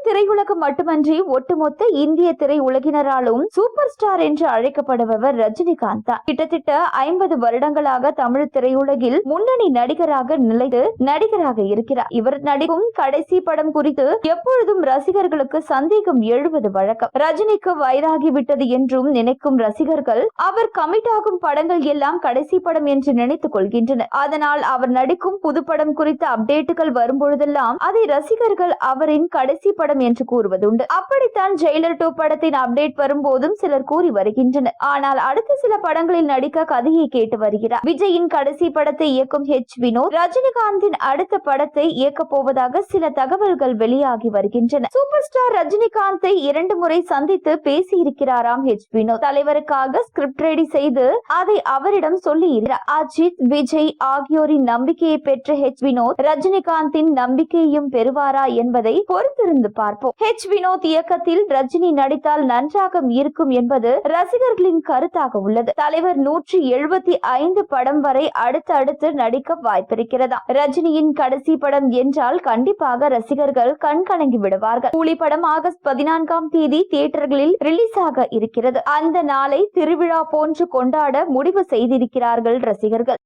தமிழ் திரையுலகம் மட்டுமன்றி ஒட்டுமொத்த இந்திய திரையுலகினராலும் சூப்பர் ஸ்டார் என்று அழைக்கப்படுபவர் ரஜினிகாந்த் தான். கிட்டத்தட்ட ஐம்பது வருடங்களாக தமிழ் திரையுலகில் முன்னணி நடிகராக நிலைத்து நடிகராக இருக்கிறார். இவர் நடிக்கும் கடைசி படம் குறித்து எப்பொழுதும் ரசிகர்களுக்கு சந்தேகம் எழுவது வழக்கம். ரஜினிக்கு வயதாகிவிட்டது என்றும் நினைக்கும் ரசிகர்கள் அவர் கமிட் ஆகும் படங்கள் எல்லாம் கடைசி படம் என்று நினைத்துக் கொள்கின்றனர். அதனால் அவர் நடிக்கும் புது படம் குறித்த அப்டேட்டுகள் வரும்பொழுதெல்லாம் அதை ரசிகர்கள் அவரின் கடைசி படம் படம் என்று கூறுவதுண்டு. அப்படித்தான் ஜெயிலர் டூ படத்தின் அப்டேட் வரும்போதும் சிலர் கூறி வருகின்றனர். ஆனால் அடுத்த சில படங்களில் நடிக்க கதையை கேட்டு வருகிறார். விஜயின் கடைசி படத்தை இயக்கும் ஹெச் வினோத் ரஜினிகாந்தின் அடுத்த படத்தை இயக்கப் போவதாக சில தகவல்கள் வெளியாகி வருகின்றன. சூப்பர் ஸ்டார் ரஜினிகாந்தை இரண்டு முறை சந்தித்து பேசியிருக்கிறாராம் ஹெச் வினோத். தலைவருக்காக ஸ்கிரிப்ட் ரெடி செய்து அதை அவரிடம் சொல்லி அஜித் விஜய் ஆகியோரின் நம்பிக்கையை பெற்ற ஹெச் வினோத் ரஜினிகாந்தின் நம்பிக்கையையும் பெறுவாரா என்பதை பொறுத்திருந்து பார்ப்போம். ஹெச் வினோத் இயக்கத்தில் ரஜினி நடித்தால் நன்றாக இருக்கும் என்பது ரசிகர்களின் கருத்தாக உள்ளது. தலைவர் நூற்றி எழுபத்தி ஐந்து படம் வரை அடுத்தடுத்து நடிக்க வாய்ப்பிருக்கிறதா? ரஜினியின் கடைசி படம் என்றால் கண்டிப்பாக ரசிகர்கள் கண்கலங்கி விடுவார்கள். கூலி படம் ஆகஸ்ட் பதினான்காம் தேதி தியேட்டர்களில் ரிலீஸ் ஆக இருக்கிறது. அந்த நாளை திருவிழா போன்று கொண்டாட முடிவு செய்திருக்கிறார்கள் ரசிகர்கள்.